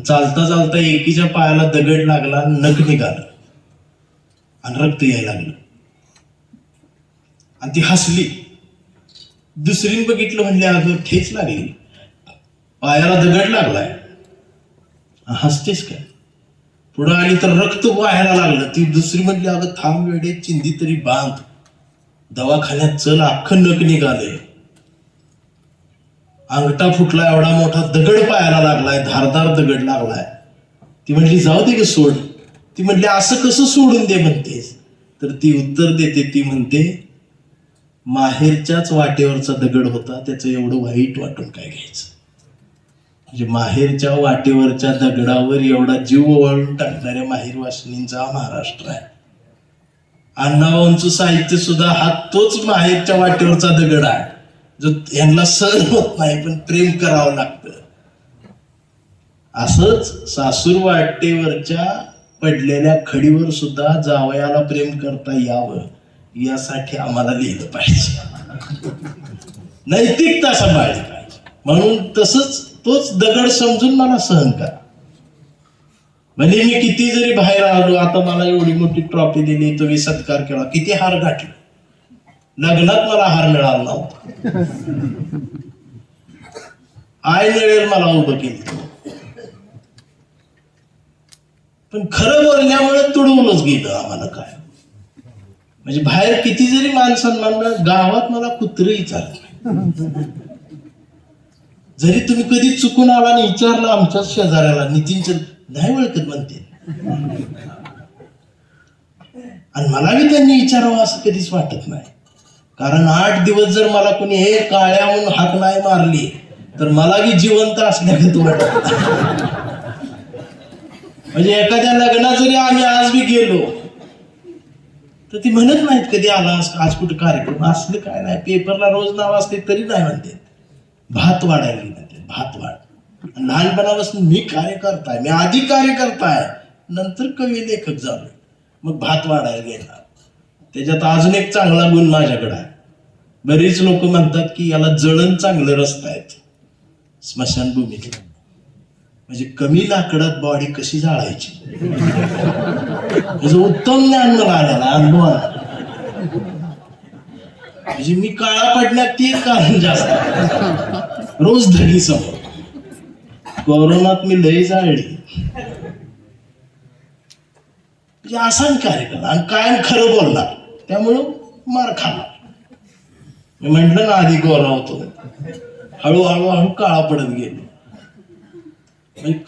चालता चालता एकीच्या पायाला दगड लागला नख निघालं. आणि रक्त यायला लागलं. आणि ती हसली. दुसरीने बघितलं म्हणले अगं ठेच लागली. पायाला दगड लागलाय. हसतेस काय? पुढं आली तर रक्त व्हायला लागलं. ती दुसरी म्हटली अगं थांब वेळे चिंधी तरी बांध. दवाखान्यात चल अख्खं नख निघालंय. अंगठा फुटला एवढा मोठा दगड पायाला लागलाय धारदार दगड लागलाय. ती म्हटली जाऊ दे ग सोड. ती म्हटली असं कसं सोडून दे म्हणतेस. तर ती उत्तर देते ती म्हणते माहेरच्याच वाटेवरचा दगड होता त्याचं एवढं वाईट वाटून काय घ्यायचं? म्हणजे माहेरच्या वाटेवरच्या दगडावर एवढा जीव ओवाळून टाकणाऱ्या माहेर वासिनींचा महाराष्ट्र आहे. अण्णाभाऊंचं साहित्य सुद्धा हा तोच माहेरच्या वाटेवरचा दगड आहे. जो यांना सहन होत नाही पण प्रेम करावं लागतं. असंच सासूर वाटेवरच्या पडलेल्या खडीवर सुद्धा जावयाला प्रेम करता यावं यासाठी आम्हाला लिहिलं पाहिजे. नैतिकता सांभाळली पाहिजे. म्हणून तसंच तोच दगड समजून मला सहन करा. म्हणजे मी किती जरी बाहेर आलो आता मला एवढी मोठी ट्रॉफी दिली तुम्ही सत्कार केला किती हार गाठला लग्नात मला हार मिळाला नव्हता. आय मिळेल मला उभं केलं. पण खरं बोलल्यामुळे तुडवूनच गेलं आम्हाला काय. म्हणजे बाहेर किती जरी मान सन्मान मिळाला, गावात मला कुत्रही चालत नाही. जरी तुम्ही कधी चुकून आला आणि विचारलं आमच्याच शेजाऱ्याला नितीनचं नाही ओळखत म्हणते. आणि मला बी त्यांनी विचारावं असं कधीच वाटत नाही. कारण आठ दिवस जर मला कोणी हे काळ्याहून हाक नाही मारली तर मला बी जिवंत असल्यागत वाटत. म्हणजे एखाद्या लग्नात जरी आम्ही आज बी गेलो तर ती म्हणत नाहीत कधी आला आज कुठं कार्यक्रम असलं काय नाही. पेपरला रोज नाव असते तरी नाही म्हणते. भात वाढायला गेलं भात वाढ. लहानपणापासून मी कार्यकर्ता आहे मी आधी कार्यकर्ता आहे नंतर कवी लेखक झालो मग भात वाढायला गेला. त्याच्यात अजून एक चांगला गुण माझ्याकडे आहे. बरीच लोक म्हणतात की याला जळण चांगलं रस्ता आहेत. स्मशानभूमीत. म्हणजे कमी लाकडात बॉडी कशी जाळायची? त्याचं उत्तम ज्ञान मला आलेला अनुभव आला. म्हणजे मी काळा पडण्यात ते एक कारण जास्त रोज धडी समोर. कोरोनात मी लई जाळली. म्हणजे कार्यक्रम. आणि कायम खरं बोलणार? त्यामुळं मार खाणार. मी म्हटलं ना आधी गोरा होतो. हळूहळू हळू काळा पडत गेलो.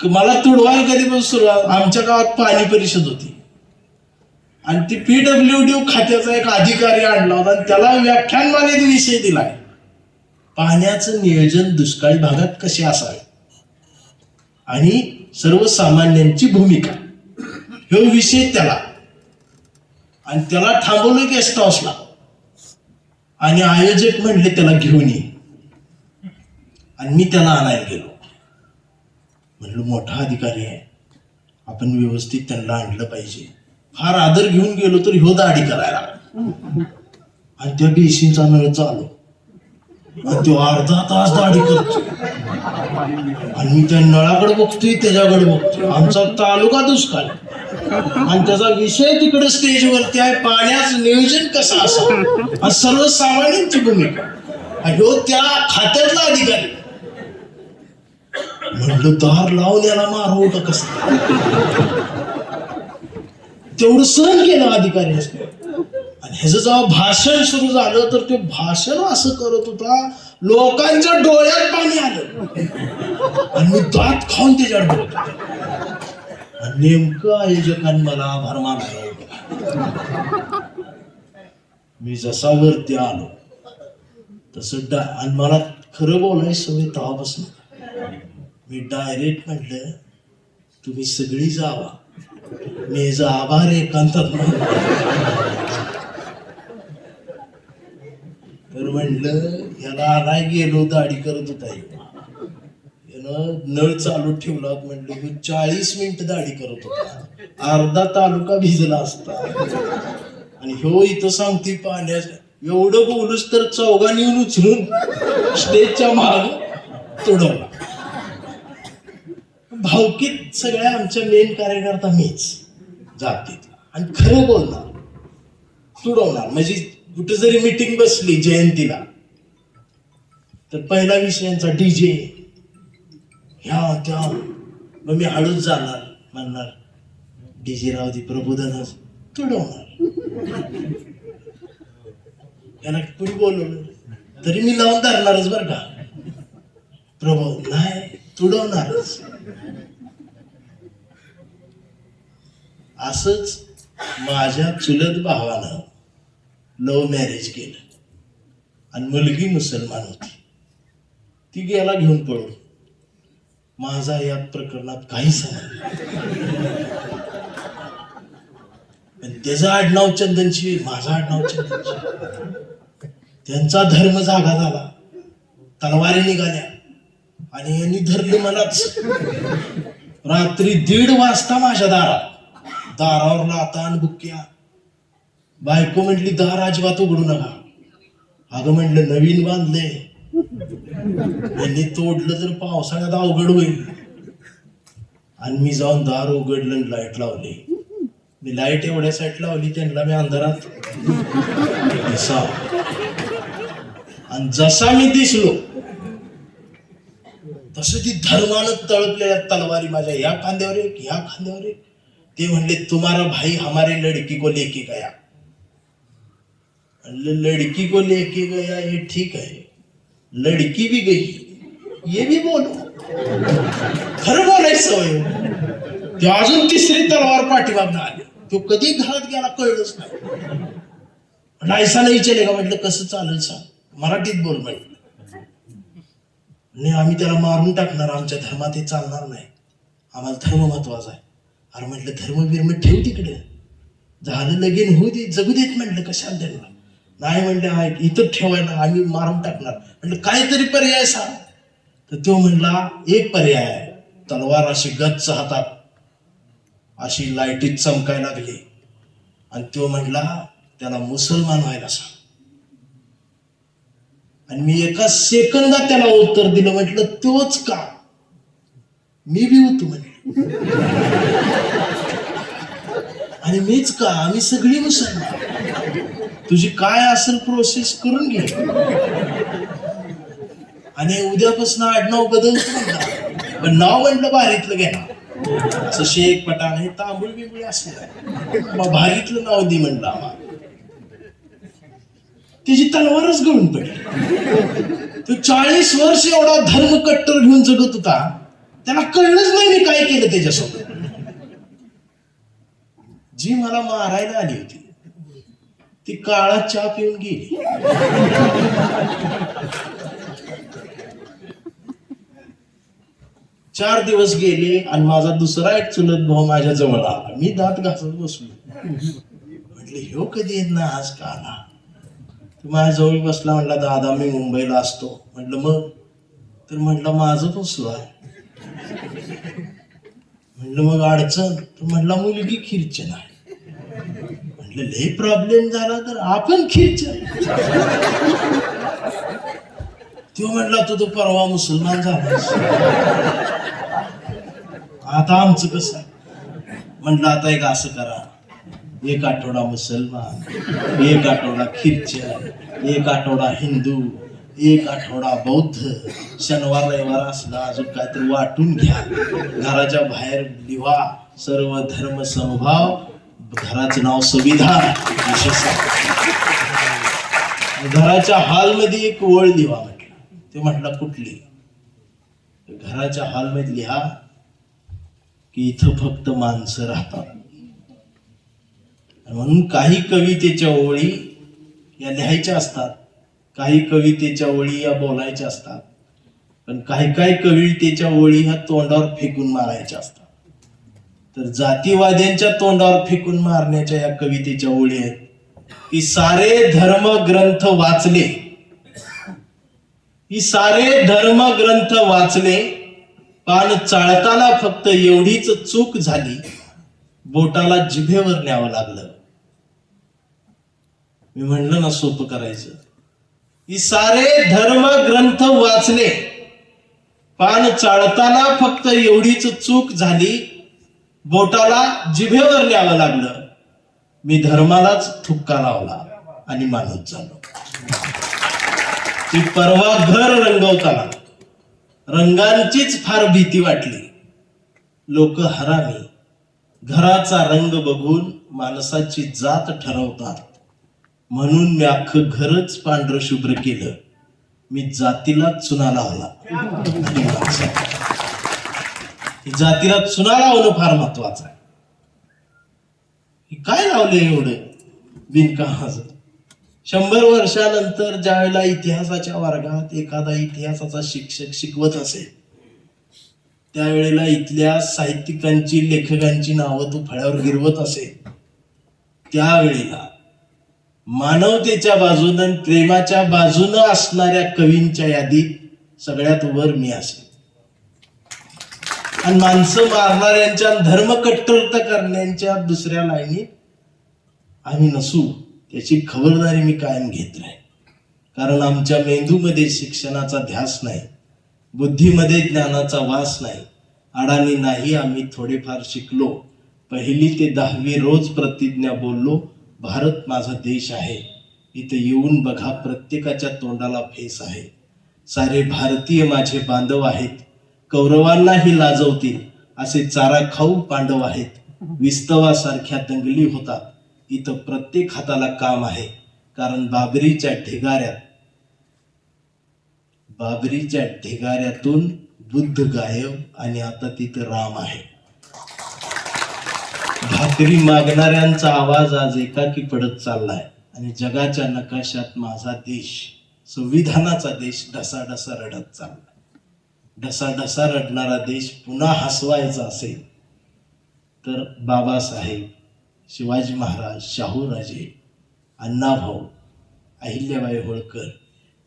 मला तुडवायला कधीपासून सुरुवात? आमच्या गावात पाणी परिषद होती. आणि ती पीडब्ल्यू डी खात्याचा एक अधिकारी आणला होता आणि त्याला व्याख्यानमालेत विषय दिलाय. पाण्याचं नियोजन दुष्काळी भागात कसे असावे? आणि सर्वसामान्यांची भूमिका. ह्यो विषय त्याला. आणि त्याला थांबवलं गेस्ट हाऊसला आणि आयोजक म्हणले त्याला घेऊन ये. आणि मी त्याला आणायला गेलो. म्हणलं मोठा अधिकारी आहे. आपण व्यवस्थित त्यांना आणलं पाहिजे. फार आदर घेऊन गेलो तर ह्यो दाढी करायला. आणि त्या बेसिनचा नळ चालू. आणि तो अर्धा तास दाढी करतो आणि मी त्या नळाकडे बघतोय त्याच्याकडे बघतोय. आमचा तालुका दुष्काळ. आणि त्याचा विषय तिकडे स्टेजवरती आहे. पाण्याचं नियोजन कसं असं सर्वसामान्यांची भूमिका. ह्यो त्या खात्यातला अधिकारी. म्हणलं दार लावून याला मार का कसं? तेवढं सहन केलं अधिकारी आणि ह्याचं जेव्हा भाषण सुरू झालं तर ते भाषण असं करत होता लोकांच्या डोळ्यात पाणी आलं. आणि मी दात खाऊन त्याच्यावर बोलत नेमकं आयोजकांनी मला आभार मानला मी जसा वरती आलो तसं डा आणि मला खरं बोलाय सवय तेव्हापासून. मी डायरेक्ट म्हटलं तुम्ही सगळी जावा. मी जा आभार एकांतात तर म्हणलं ह्याला आला गेलो दाढी करत होता ह्यो. नळ चालू ठेवला म्हणलं तू चाळीस मिनिट दाढी करत होता. अर्धा तालुका भिजला असता. आणि ह्यो इथं सांगते पाण्यास एवढं बोलूस तर चौघांनी येऊन उचलून स्टेजच्या माग तोडवला. भावकीत सगळ्या आमच्या मेन कार्यकर्ता मीच जातीत आणि खरं बोलणार तुडवणार. म्हणजे कुठे जरी मिटिंग बसली जयंतीला तर पहिला विषयांचा डीजे ह्या त्या मग मी हळूच जाणार म्हणणार डीजे राव दे प्रबोधनच तुडवणार याला कुणी बोलवलं? तरी मी लावून धरणारच बरं का. प्रभू नाही तुडवणारच. असंच माझ्या चुलत भावानं लव्ह मॅरेज केलं. आणि मुलगी मुसलमान होती. ती गेला घेऊन पळून. माझा या प्रकरणात काही नाही. पण त्याचं आडनाव चंदनशी माझा आडनाव चंदनशी त्यांचा धर्म जागा झाला. तलवारी निघाल्या. आणि यांनी धरले मलाच रात्री दीड वाजता माझ्या दारात. दारावर लाता आणि बुक्क्या बायको म्हटली दार अजिबात उघडू नका. अगं म्हटलं नवीन बांधले यांनी तोडलं तर पावसाळ्यात अवघड होईल. आणि मी जाऊन दार उघडलं आणि लाइट लावली. मी लाइट एवढ्या साईट लावली त्यांना मी अंधारात आणि जसा मी दिसलो तसं ती धर्मानं तळपलेल्या तलवारी माझ्या या खांद्यावर एक या खांद्यावर एक. ते म्हणले तुम्हारा भाई हमारे लड़की को लेके गया. लड़की को लेके गया हे ठीक आहे. लड़की भी गई ये भी बोलो। खरं बोलायचं ते अजून तिसरी तलवार पाठीमागनं आली. तो कधी घरात गेला कळलंच नाही. नायसाला विचारले नाही का म्हटलं कसं चालेल सांग? मराठीत बोल म्हटलं. नाही आम्ही त्याला मारून टाकणार आमच्या धर्मात हे चालणार नाही. आम्हाला धर्म महत्त्वाचा आहे. अरे म्हटलं धर्म बिर्म ठेव तिकडे. झालं लगीन होऊ दे जगू देत म्हटलं कशाला त्यांना नाही म्हणले इथं ठेवायला आम्ही मारून टाकणार. म्हटलं काहीतरी पर्याय सांग. तर तो म्हणला एक पर्याय आहे. तलवार अशी गच्च हातात अशी लाईटीत चमकाय लागली. आणि तो म्हणला त्याला मुसलमान व्हायला सांग. आणि मी एका सेकंदात त्याला उत्तर दिलं. म्हटलं तोच का? मी बी होतो म्हणे. आणि मीच का? आम्ही सगळी मुसलमान. तुझी काय असेल प्रोसेस करून घे. आणि उद्यापासून आडनाव बदल पण नाव म्हणलं भारीतलं घ्या असं शेख पटाण हे तांबूळ बिंबुळ असलं. मग भारीतलं नाव दे म्हणलं आम्हाला. तिची तलवारच गळून पडली. तो चाळीस वर्ष एवढा धर्म कट्टर घेऊन जगत होता. त्याला कळलंच नाही मी काय केलं त्याच्यासोबत. जी मला मारायला आली होती ती काळा चहा पिऊन गेली. चार दिवस गेले आणि माझा दुसरा एक चुलत भाऊ माझ्या जवळ आला. मी दात घासत बसलो. म्हटलं ह्यो कधी येत ना आज का आला तो माझ्या जवळ बसला म्हटला दादा मी मुंबईला असतो. म्हटलं मग? तर म्हटलं माझं पण आहे. म्हटलं मग अडचण? तर म्हटलं मुलगी खिरचन आहे म्हटलं लय प्रॉब्लेम झाला तर आपण खिच. तो म्हणला तू तो परवा मुसलमान झाला. आता आमचं कसं? म्हटलं आता एक असं करा. एक आठवडा मुसलमान एक आठवडा ख्रिश्चन एक आठवडा हिंदू एक आठवडा बौद्ध. शनिवार रविवार असला अजून काहीतरी वाटून घ्या. घराच्या बाहेर लिहा सर्व धर्म समभाव घराचं नाव संविधान. घराच्या हॉलमध्ये एक ओळ लिहा म्हटलं ते म्हटलं कुठली? घराच्या हॉलमध्ये लिहा की इथं फक्त माणसं राहतात. म्हणून काही कवितेच्या ओळी या लिहायच्या असतात काही कवितेच्या ओळी या बोलायच्या असतात पण काही काही कवितेच्या ओळी ह्या तोंडावर फेकून मारायच्या असतात. तर जातीवाद्यांच्या तोंडावर फेकून मारण्याच्या या कवितेच्या ओळी आहेत. की सारे धर्म ग्रंथ वाचले. की सारे धर्म ग्रंथ वाचले. पान चाळताना फक्त एवढीच चूक झाली. बोटाला जिभेवर न्यावं लागलं. मी म्हणलं ना सोपं करायचं. की सारे धर्म ग्रंथ वाचले. पान चाळताना फक्त एवढीच चूक झाली. बोटाला जिभेवर न्यावं लागलं. मी धर्मालाच ठुक्का लावला आणि माणूस झालो. ती परवा घर रंगवताना रंगांचीच फार भीती वाटली. लोक हरामी घराचा रंग बघून माणसाची जात ठरवतात. म्हणून मी अख्खं घरच पांढरं शुभ्र केलं. मी जातीला चुना लावला. जातीला चुना लावणं फार महत्वाचं आहे. काय लावले एवढं? बिनकामाच. शंभर वर्षानंतर ज्या वेळेला इतिहासाच्या वर्गात एखादा इतिहासाचा शिक्षक शिकवत असेल त्यावेळेला इथल्या साहित्यिकांची लेखकांची नावं तो फळ्यावर गिरवत असेल त्यावेळेला मानवतेच्या बाजूनं प्रेमाच्या बाजूनं असणाऱ्या कवींच्या यादीत सगळ्यात वर मी असेल. आणि माणसं मारणाऱ्यांच्या धर्म कट्टरता करण्याच्या दुसऱ्या लाईनीत आम्ही नसू त्याची खबरदारी मी कायम घेत राहीन. कारण आमच्या मेंदूमध्ये शिक्षणाचा ध्यास नाही बुद्धीमध्ये ज्ञानाचा वास नाही अडाणी नाही आम्ही थोडेफार शिकलो. पहिली ते दहावी रोज प्रतिज्ञा बोललो भारत माझा देश आहे इथे येऊन बघा प्रत्येकाच्या तोंडाला फेस आहे. सारे भारतीय माझे बांधव आहेत कौरवांनाही लाजवतील असे चारा खाऊ पांडव आहेत. विस्तवासारख्या दंगली होतात. इथं प्रत्येक हाताला काम आहे. कारण बाबरीच्या ढिगाऱ्यात बाबरीच्या ढिगाऱ्यातून बुद्ध गायब आणि आता तिथं राम आहे. भाकरी मागणाऱ्यांचा आवाज आज एकाकी पडत चाललाय. आणि जगाच्या नकाशात माझा देश संविधानाचा देश ढसाढसा रडत चाललाय. ढसाढसा रडणारा देश पुन्हा हसवायचा असेल तर बाबासाहेब शिवाजी महाराज शाहूराजे अण्णाभाऊ अहिल्याबाई होळकर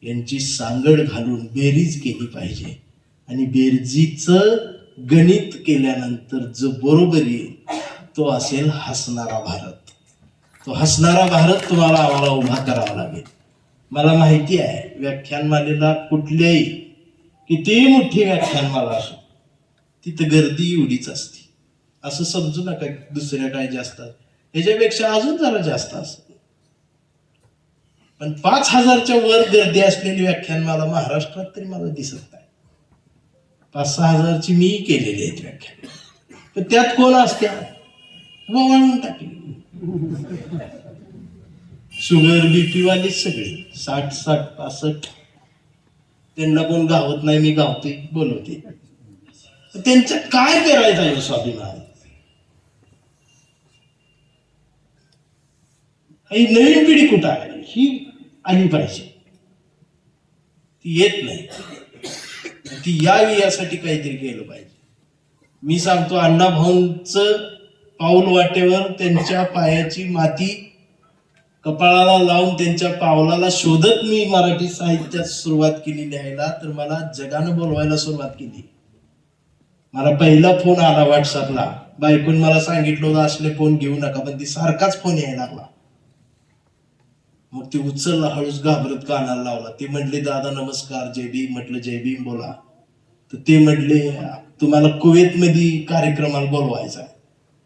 यांची सांगड घालून बेरीज केली पाहिजे. आणि बेरजीचं गणित केल्यानंतर जो बरोबर येईल तो असेल हसणारा भारत. तो हसणारा भारत तुम्हाला आम्हाला उभा करावा लागेल. मला माहिती आहे व्याख्यानमालेला कुठल्याही कितीही मोठी व्याख्यानमाला असो. तिथं गर्दी एवढीच असते. असं समजू नका दुसऱ्या काय जास्त. ह्याच्यापेक्षा अजून जरा जास्त असत पण पाच हजारच्या वर गर्दी असलेली व्याख्यान मला महाराष्ट्रात तरी मला दिसत नाही. पाच सहा हजारची मी केलेली आहेत व्याख्यान. पण त्यात कोण असत्या? वळून टाकली. शुगर बीपी वाली सगळी. साठ साठ पासष्ट. त्यांना कोण गावत नाही मी गावते बोलवते त्यांचं काय करायचं आहे हो स्वाभिमान? ही नवीन पिढी कुठं आहे? ही आली पाहिजे. ती येत नाही. ती यावी यासाठी काहीतरी केलं पाहिजे. मी सांगतो अण्णा भाऊंच पाऊल वाटेवर त्यांच्या पायाची माती कपाळाला लावून त्यांच्या पावलाला शोधत मी मराठी साहित्यात सुरुवात केली लिहायला तर मला जगानं बोलवायला सुरुवात केली. मला पहिला फोन आला व्हॉट्सअपला बायकून मला सांगितलं होतं असले फोन घेऊ नका पण ती सारखाच फोन यायला लागला. मग ते उचलला हळूच घाबरत कानाला लावला. ते म्हटले दादा नमस्कार जय भीम. म्हटलं जय भीम बोला. तर ते म्हटले तुम्हाला कुवेत मध्ये कार्यक्रमाला बोलवायचा आहे.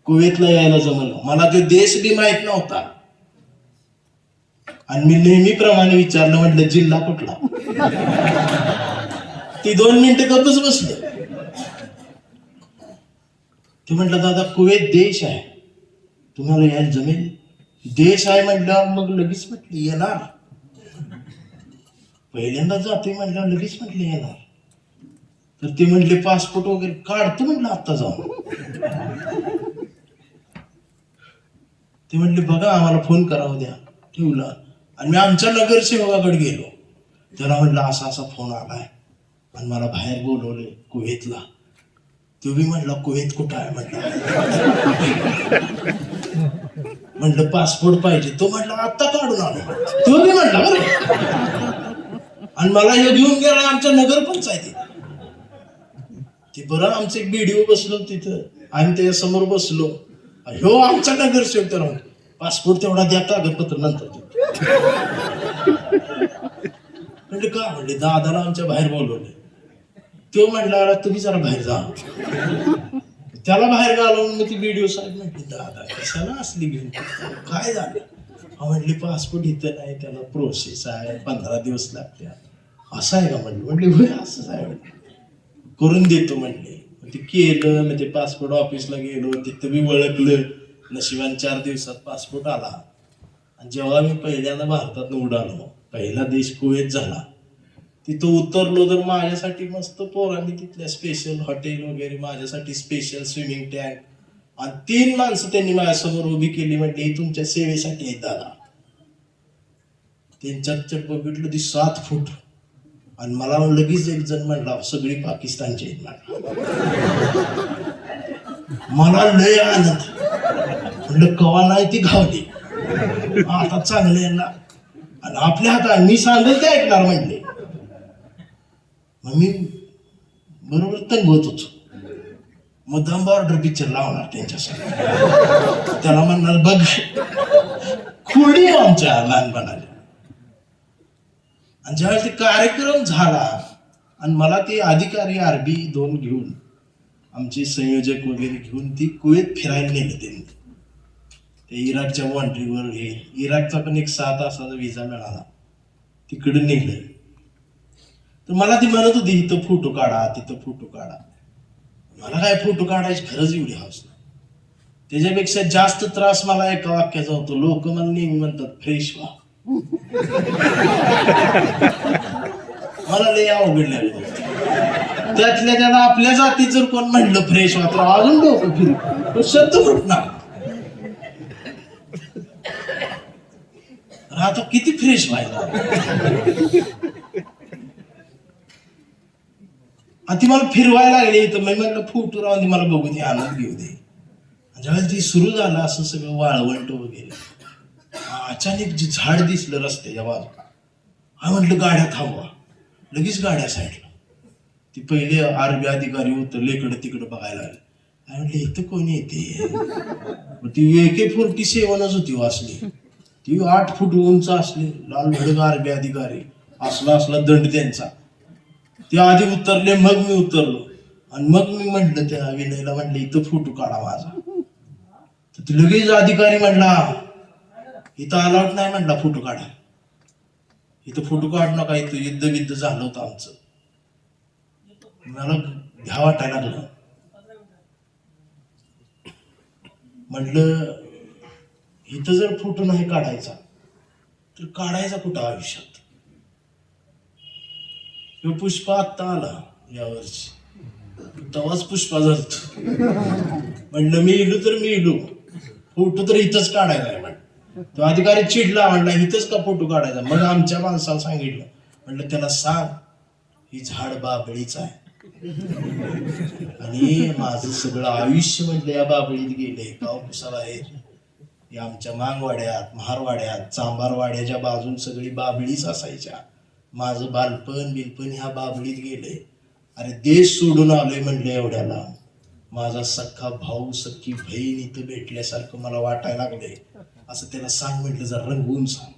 कुवेतला यायला जमलं मला तो देश बी माहीत नव्हता. आणि मी नेहमीप्रमाणे विचारलं म्हटलं जिल्हा कुठला? ती दोन मिनिटं गपच बसले. ते म्हटलं दादा कुवेत देश आहे. तुम्हाला यायला जमेल? देश आहे म्हटल्यावर मग लगेच म्हटली येणार. पहिल्यांदा जाते म्हटल्यावर लगेच म्हटले येणार. तर ते म्हटले पासपोर्ट वगैरे काढतो म्हटलं आत्ता जाऊन. ते म्हटले बघा आम्हाला फोन करावं द्या ठेवला. आणि मी आमच्या नगरसेवकाकडे गेलो. त्याला म्हटलं असा असा फोन आलाय. आणि मला बाहेर बोलवले कुवेतला. तुम्ही म्हटलं कुवेत कुठं आहे? म्हटलं म्हटलं पासपोर्ट पाहिजे. तो म्हटला आत्ता काढून आलो तो बी म्हटला बरं. आणि मला हे घेऊन गेला आमच्या नगर पंचायतीत ते बरं आमचं एक बीडीओ बसलो तिथं. आम्ही त्याच्यासमोर बसलो. ह्यो आमचा नगरसेवक तर पासपोर्ट तेवढा द्या कागदपत्र नंतर म्हणले का म्हणले? दादाला आमच्या बाहेर बोलवले. तो म्हणला तुम्ही जरा बाहेर जा. त्याला बाहेर घालवून मग ती व्हिडिओ साहेब म्हटली दादा कशाला असली घेऊन काय झालं? हा पासपोर्ट इथं नाही त्याला प्रोसेस आहे पंधरा दिवस लागते असं आहे का म्हणली म्हटली होय असंच आहे. म्हणले करून देतो म्हणले ते केलं मग ते पासपोर्ट ऑफिसला गेलो तिथं मी ओळखलं नशिबान चार दिवसात पासपोर्ट आला. जेव्हा मी पहिल्यांदा भारतात उडालो पहिला देश कुवेत झाला तिथं उतरलो तर माझ्यासाठी मस्त पोरांनी तिथल्या स्पेशल हॉटेल वगैरे माझ्यासाठी स्पेशल स्विमिंग टँक आणि तीन माणसं त्यांनी माझ्यासमोर उभी केली म्हटली ही तुमच्या सेवेसाठी आहेत दादा. त्यांच्यात बघितलं ती सात फूट. आणि मला लगेच एक जण म्हणला सगळी पाकिस्तानची आहेत म्हणला मला लय आनंद. म्हणलं कवा नाही ती घावली? आता चांगले ना. आणि आपल्या हातात मी सांगेल ते ऐकणार म्हणले मग मी बरोबर तंगवत होतो मुद्दाम बॉर्डर पिक्चर लावणार त्यांच्यासाठी. त्याला म्हणणार बघ खुडी आमच्या लहानपणाला आणि ज्यावेळेस ते कार्यक्रम झाला आणि मला ते अधिकारी आरबी दोन घेऊन आमचे संयोजक वगैरे घेऊन ती कुवेत फिरायला नेलं त्यांनी. इराकच्या बाँड्रीवर हे इराकचा पण एक सहा तासाचा विजा मिळाला. तिकडे नेलं तर मला ती म्हणत होती इथं फोटो काढा तिथं फोटो काढा. मला काय फोटो काढायची खरंच एवढी हौस नाही. त्याच्यापेक्षा जास्त त्रास मला एका वाक्याचा होतो लोक मला नेहमी म्हणतात फ्रेश व्हा. मला लय अवघड लागलं. त्यातल्या त्याला आपल्या जातीत जर कोण म्हणलं फ्रेश व्हा. तर अजून डोकं फिरू तो शब्द फुटणार अरे आता किती फ्रेश व्हायला आणि ती मला फिरवायला लागली तर मी म्हटलं फोटो राहून ती मला बघू दे आनंद घेऊ दे. ज्यावेळेस ती सुरू झालं असं सगळं वाळवंट वगैरे. अचानक जे झाड दिसलं रस्त्याच्या बाजूला हा म्हटलं गाड्या थांबवा. लगेच गाड्या साईडला. ती पहिले आरबी अधिकारी उतरले इकडं तिकडं बघायला आले काय म्हटलं इथं कोणी येते? मग ती एके फोर्टी सेवनच होती वाचली ती आठ फूट उंच असली लाल भडक आरबी अधिकारी असला असला दंड त्यांचा. ते आधी उतरले मग मी उतरलो. आणि मग मी म्हटलं त्या विनयला म्हटलं इथं फोटो काढा माझा. तर ते लगेच अधिकारी म्हणला इथं अलाउड नाही म्हटला फोटो काढा. इथं फोटो काढ नका इथं युद्ध बिद्ध झालं होतं आमचं. मला घ्या वाटायला लागलं. म्हटलं इथं जर फोटो नाही काढायचा तर काढायचा कुठं आयुष्यात? ह्यो पुष्पा आत्ता आला यावर्षी. तवाच पुष्पा झालत म्हणलं मी इलो तर मी इलो फोटो तर इथंच काढायला आहे म्हण. तो अधिकारी चिडला म्हणला इथंच का फोटो काढायचा? मग आमच्या माणसाला सांगितलं. म्हणलं त्याला सांग ही झाड बाबळीच आहे. आणि माझं सगळं आयुष्य म्हटलं या बाबळीत गेले का हो, कुसाला आहे? या आमच्या मांगवाड्यात महारवाड्यात चांबारवाड्याच्या बाजून सगळी बाबळीच असायच्या. माझं बालपण बिलपण ह्या बाबळीत गेले अरे देश सोडून आलोय म्हणले एवढ्याला. माझा सख्खा भाऊ सख्खी बहीण इथं भेटल्यासारखं मला वाटायला लागले असं त्याला सांग म्हटलं जर रंगवून सांग.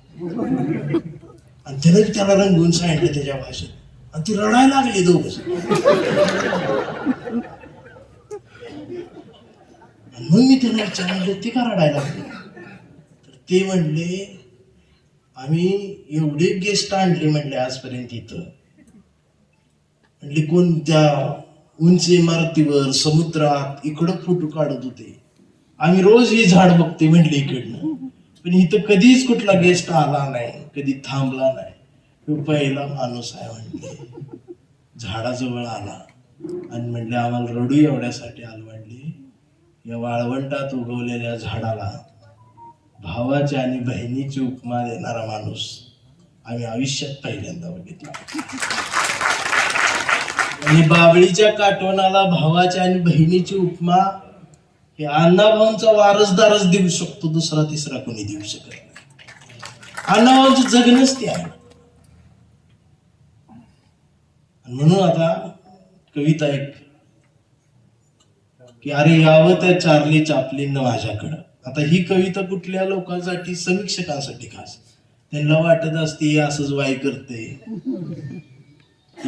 आणि त्याने त्याला रंगवून सांगितलं त्याच्या भाषेत. आणि ती रडायला लागली दोघं आणि मग मी त्याला विचारलं ते का रडायला लागले? ते म्हणले आम्ही एवढे गेस्ट आणले म्हणले आजपर्यंत इथं. म्हणले कोणत्या उंच इमारतीवर समुद्रात इकडं फोटो काढत होते. आम्ही रोज ही झाड बघते म्हणले इकडनं. पण इथं कधीच कुठला गेस्ट आला नाही कधी थांबला नाही. तो पहिला माणूस आहे म्हणले. झाडाजवळ आला. आणि म्हणले आम्हाला रडू एवढ्यासाठी आलं म्हणले. या वाळवंटात उगवलेल्या झाडाला भावाची आणि बहिणीची उपमा देणारा माणूस आम्ही आयुष्यात पहिल्यांदा बघितला. आणि बाबळीच्या काटवणाला भावाच्या आणि बहिणीची उपमा हे अण्णाभाऊंचा वारसदारच देऊ शकतो दुसरा तिसरा कोणी देऊ शकत नाही. अण्णाभाऊंचं जगणच ते आहे. म्हणून आता कविता एक की अरे यावं त्या चार्ली चापलीनं माझ्याकडं. आता ही कविता कुठल्या लोकांसाठी समीक्षकांसाठी खास. त्यांना वाटत असते हे असंच वाई करते.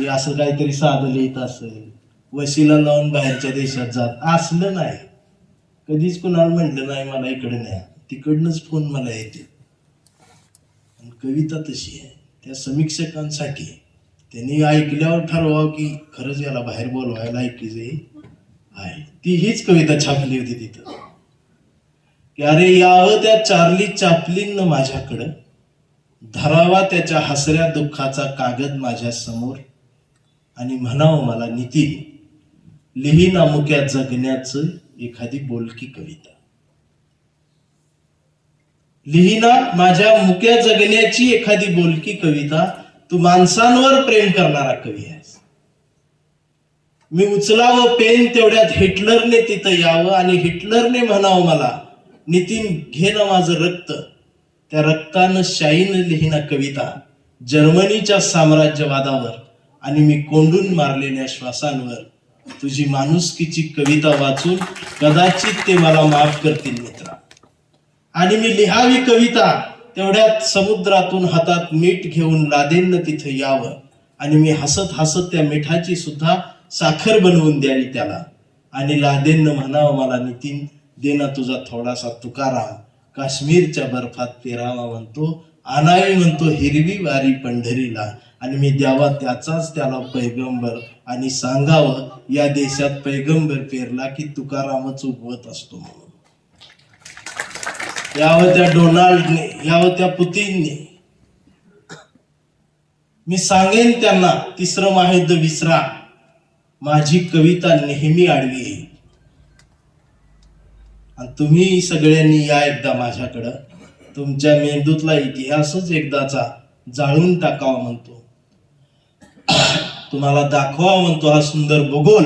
असं काहीतरी साधं लिहित असेल. वशीला लावून बाहेरच्या देशात जात. असलं नाही. कधीच कुणाला म्हटलं नाही मला इकडे नाही तिकडनंच फोन मला येते. आणि कविता तशी आहे. त्या समीक्षकांसाठी त्यांनी ऐकल्यावर ठरवावं की खरंच याला बाहेर बोलवायला ऐकली ऐकायचं आहे. ती हीच कविता छापली होती तिथं. की अरे यावं त्या चार्ली चापलीन माझ्याकडं. धरावा त्याच्या हसऱ्या दुःखाचा कागद माझ्यासमोर. आणि म्हणावं मला नितीन लिहिना मुक्या जगण्याचं एखादी बोलकी कविता. लिहिना माझ्या मुक्या जगण्याची एखादी बोलकी कविता. तू माणसांवर प्रेम करणारा कवी आहेस. मी उचलावं पेन तेवढ्यात हिटलरने तिथं यावं आणि हिटलरने म्हणावं मला नितीन घे ना माझं रक्त. त्या रक्तानं शाईन लिहिना कविता जर्मनीच्या साम्राज्यवादावर आणि मी कोंडून मारलेल्या श्वासांवर. तुझी माणुसकीची कविता वाचून कदाचित ते मला माफ करतील मित्रा. आणि मी लिहावी कविता तेवढ्यात समुद्रातून हातात मीठ घेऊन लादेन तिथं यावं. आणि मी हसत हसत त्या मिठाची सुद्धा साखर बनवून द्यावी त्याला. आणि लादेन म्हणावं मला नितीन देना तुझा थोडासा तुकाराम. काश्मीरच्या बर्फात पेरावा म्हणतो आणावी म्हणतो हिरवी वारी पंढरीला. आणि मी द्यावा त्याचाच त्याला पैगंबर. आणि सांगावं या देशात पैगंबर पेरला की तुकारामच उगवत असतो म्हणून. यावं त्या डोनाल्डने यावं त्या पुतीनने. मी सांगेन त्यांना तिसरं महायुद्ध विसरा. माझी कविता नेहमी आडवी येईल. आणि तुम्ही सगळ्यांनी या एकदा माझ्याकडं. तुमच्या मेंदूतला इतिहासच एकदाचा जाळून टाकावा म्हणतो. तुम्हाला दाखवा म्हणतो हा सुंदर भूगोल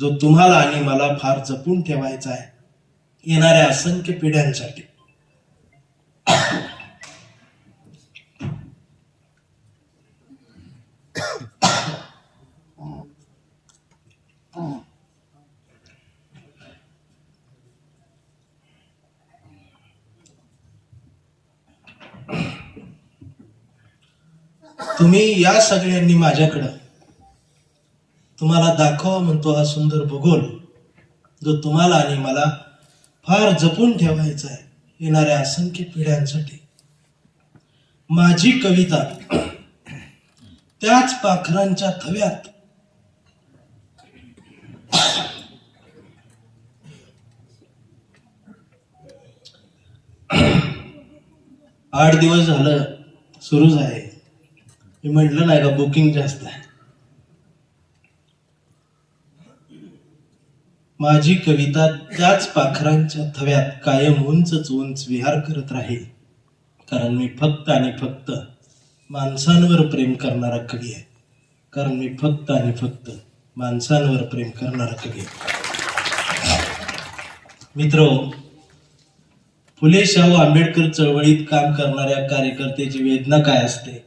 जो तुम्हाला आणि मला फार जपून ठेवायचा आहे. येणाऱ्या असंख्य पिढ्यांसाठी. तुम्ही या सगळ्यांनी माझ्याकडं तुम्हाला दाखवा म्हणतो हा सुंदर भूगोल जो तुम्हाला आणि मला फार जपून ठेवायचा आहे येणाऱ्या असंख्य पिढ्यांसाठी. माझी कविता त्याच पाखरांच्या थव्यात आठ दिवस झालं सुरूच आहे. मी म्हटलं नाही का बुकिंग जास्त आहे. माझी कविता त्याच पाखरांच्या थव्यात कायम उंचच उंच विहार करत राहील. कारण मी फक्त आणि फक्त माणसांवर प्रेम करणारा कवी आहे. कारण मी फक्त आणि फक्त माणसांवर प्रेम करणारा कवी आहे. मित्र फुले शाहू आंबेडकर चळवळीत काम करणाऱ्या कार्यकर्त्याची वेदना काय असते?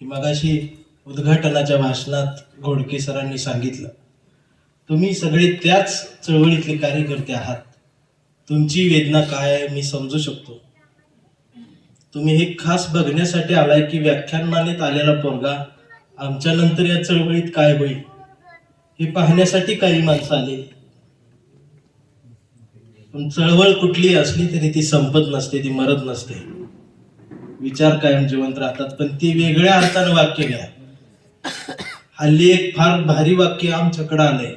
मगाशी उद्घाटनाच्या भाषणात घोडके सरांनी सांगितलं. तुम्ही सगळे त्याच चळवळीतले कार्यकर्ते आहात. तुमची वेदना काय आहे मी समजू शकतो. तुम्ही हे खास बघण्यासाठी आलाय की व्याख्यानमानेत आलेला पोरगा आमच्या नंतर या चळवळीत काय होईल? हे पाहण्यासाठी काही माणसं आली. पण चळवळ कुठली असली तरी ती संपत नसते ती मरत नसते. विचार कायम जिवंत राहतात पण ती वेगळ्या अर्थानं वाक्य घ्या. हल्ली एक फार भारी वाक्य आमच्याकडे आलंय.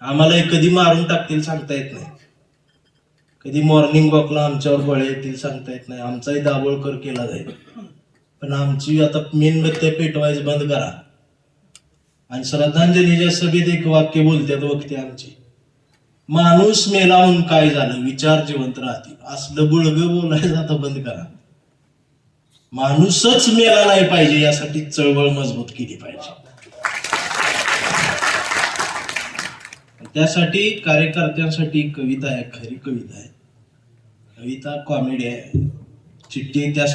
आम्हालाही कधी मारून टाकतील सांगता येत नाही. कधी मॉर्निंग वॉकला आमच्यावर बळे येतील सांगता येत नाही. आमचाही दाभोळकर केला जाईल. पण आमची आता मेणबत्त्या पेटवायचं बंद करा. आणि श्रद्धांजलीच्या सभेत एक वाक्य बोलतात वक्ते आमची. माणूस मेलावून काय झालं? विचार जिवंत राहतील. असलं बुळग बोलायचं आता बंद करा. माणूसच मेला नाही पाहिजे यासाठी चळवळ मजबूत केली पाहिजे. त्यासाठी कार्यकर्त्यांसाठी कविता आहे खरी कविता आहे. कविता कॉमेडी आहे. चिठ्ठी त्या